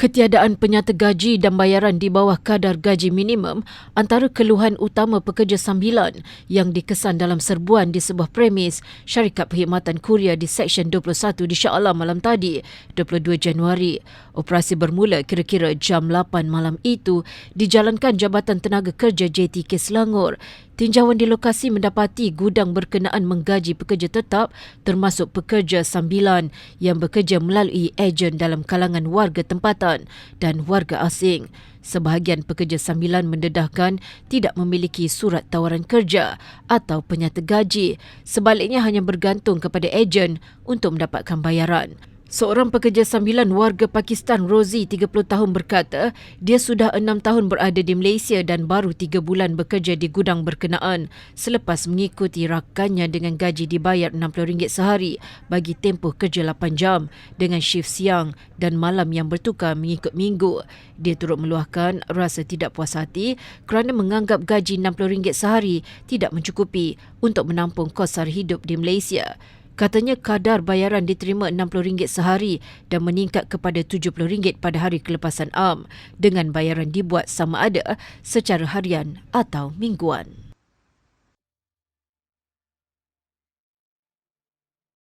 Ketiadaan penyata gaji dan bayaran di bawah kadar gaji minimum antara keluhan utama pekerja sambilan yang dikesan dalam serbuan di sebuah premis Syarikat Perkhidmatan Kuria di Seksyen 21 di Shah Alam malam tadi, 22 Januari. Operasi bermula kira-kira jam 8 malam itu dijalankan Jabatan Tenaga Kerja JTK Selangor. Tinjauan di lokasi mendapati gudang berkenaan menggaji pekerja tetap termasuk pekerja sambilan yang bekerja melalui ejen dalam kalangan warga tempatan dan warga asing. Sebahagian pekerja sambilan mendedahkan tidak memiliki surat tawaran kerja atau penyata gaji. Sebaliknya hanya bergantung kepada ejen untuk mendapatkan bayaran. Seorang pekerja sambilan warga Pakistan, Rozi, 30 tahun berkata, dia sudah 6 tahun berada di Malaysia dan baru 3 bulan bekerja di gudang berkenaan selepas mengikuti rakannya dengan gaji dibayar RM60 sehari bagi tempoh kerja 8 jam dengan shift siang dan malam yang bertukar mengikut minggu. Dia turut meluahkan rasa tidak puas hati kerana menganggap gaji RM60 sehari tidak mencukupi untuk menampung kos sara hidup di Malaysia. Katanya kadar bayaran diterima RM60 sehari dan meningkat kepada RM70 pada hari kelepasan am dengan bayaran dibuat sama ada secara harian atau mingguan.